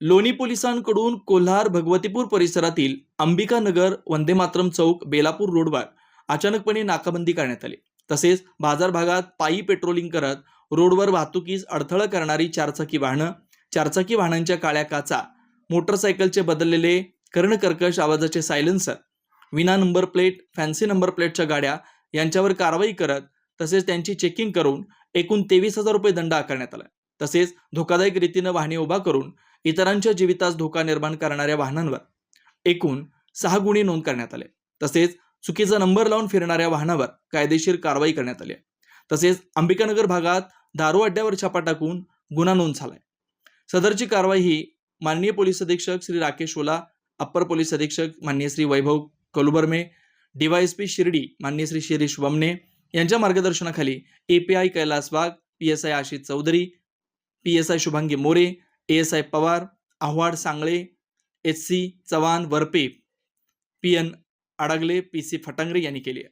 लोणी पोलिसांकडून कोल्हार भगवतीपूर परिसरातील अंबिका नगर वंदे मातरम चौक बेलापूर रोडवर अचानकपणे नाकाबंदी करण्यात आली. तसेच बाजार भागात पायी पेट्रोलिंग करत रोडवर वाहतुकीस अडथळा करणारी चारचाकी वाहनं चारचाकी वाहनांच्या काळ्या काचा मोटरसायकलचे बदललेले कर्णकर्कश आवाजाचे सायलेन्सर विना नंबर प्लेट फॅन्सी नंबर प्लेटच्या गाड्या यांच्यावर कारवाई करत तसेच त्यांची चेकिंग करून एकूण तेवीस हजार रुपये दंड आकारण्यात आला. तसेच धोकादायक रीतीनं वाहने उभा करून इतरांच्या जीवितास धोका निर्माण करणाऱ्या वाहनांवर एकूण सहा गुन्हे नोंद करण्यात आले तसेच चुकीचा नंबर लावून फिरणाऱ्या वाहनावर कायदेशीर कारवाई करण्यात आली आहे. तसेच अंबिकानगर भागात दारू अड्ड्यावर छापा टाकून गुन्हा नोंद झालाय सदरची कारवाई ही माननीय पोलीस अधीक्षक श्री राकेश ओला अप्पर पोलीस अधीक्षक माननीय श्री वैभव कलुबर्मे डीवायएसपी शिर्डी माननीय श्री शिरीष वमने यांच्या मार्गदर्शनाखाली API Kailas Wagh P S I Ashish Chaudhari P S I Shubhangi More A S I Pawar Awhad Sangle H C Chavan Varpe P N Adagale P C Fatangare यांनी केली आहे.